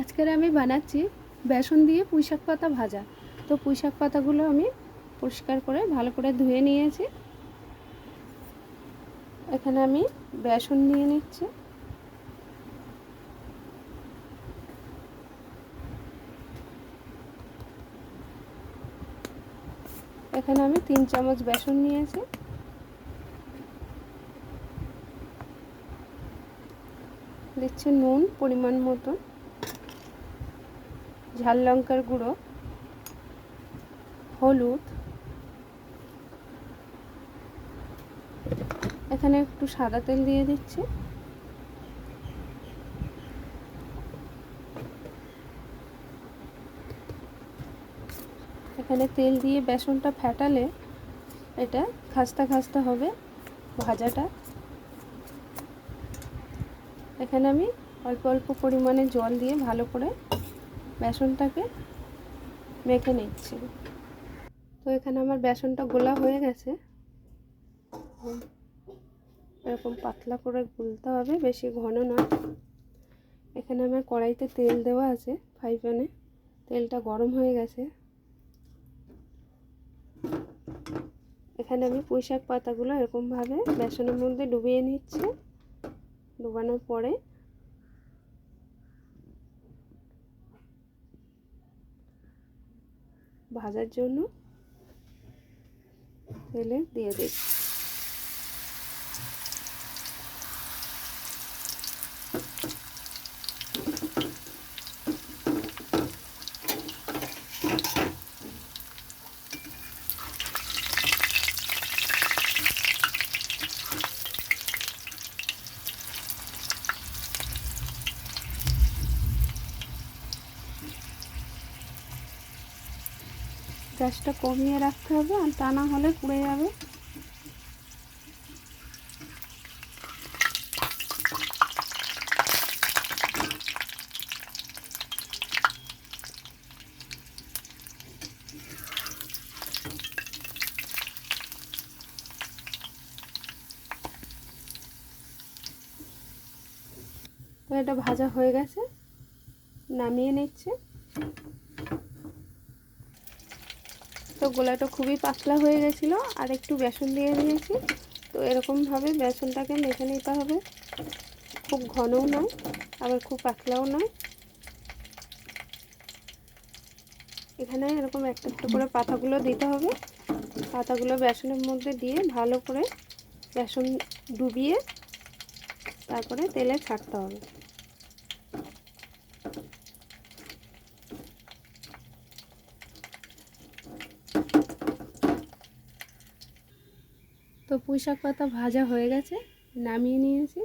আজকের আমি বানাচ্ছি বেসন দিয়ে পুঁই শাক পাতা ভাজা। তো পুঁই শাক পাতাগুলো আমি পরিষ্কার করে ভালো করে ধুয়ে নিয়েছি। এখানে আমি বেসন নিয়ে নিচ্ছি। এখানে আমি তিন চামচ বেসন নিয়েছি। দিচ্ছি নুন পরিমাণ মতো ঝাল লঙ্কার গুঁড়ো, হলুদ, এখানে একটু সাদা তেল দিয়ে দিচ্ছি। এখানে তেল দিয়ে বেসনটা ফেটালে এটা খাস্তা খাস্তা হবে ভাজাটা। এখানে আমি অল্প অল্প পরিমাণে জল দিয়ে ভালো করে বেসনটাকে মেখে নিচ্ছি। তো এখানে আমার বেসনটা গোলা হয়ে গেছে। এরকম পাতলা করে গুলতে হবে, বেশি ঘন নয়। এখানে আমার কড়াইতে তেল দেওয়া আছে ফ্রাই প্যানে। তেলটা গরম হয়ে গেছে। এখানে আমি পুঁই শাক পাতাগুলো এরকমভাবে বেসনের মধ্যে ডুবিয়ে নিচ্ছি। ডুবানোর পরে ভাজার জন্য তেলে দিয়ে দিচ্ছি। গ্যাসটা কমিয়ে রাখতে হবে আর তা না হলে পুড়ে যাবে। এটা ভাজা হয়ে গেছে, নামিয়ে নিচ্ছে। তো গোলাটা খুবই পাতলা হয়ে গেছিল, আর একটু বেসন দিয়ে দিয়েছি তো এরকমভাবে বেসনটাকে মেখে নিতে হবে। খুব ঘনও নয়, আবার খুব পাতলাও নয়। এখানে এরকম একটা একটা করে পাতাগুলো দিতে হবে। পাতাগুলো বেসনের মধ্যে দিয়ে ভালো করে বেসন ডুবিয়ে তারপরে তেলে ছাড়তে হবে। পুঁই শাক পাতা ভাজা হয়ে গেছে, নামিয়ে নিয়েছি।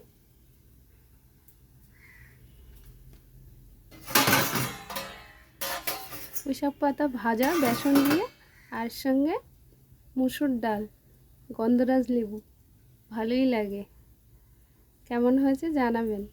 পুঁই শাক পাতা ভাজা, বেসন দিয়ে, আর সঙ্গে মুসুর ডাল, গন্ধরাজ লেবু, ভালোই লাগে। কেমন হয়েছে জানাবেন।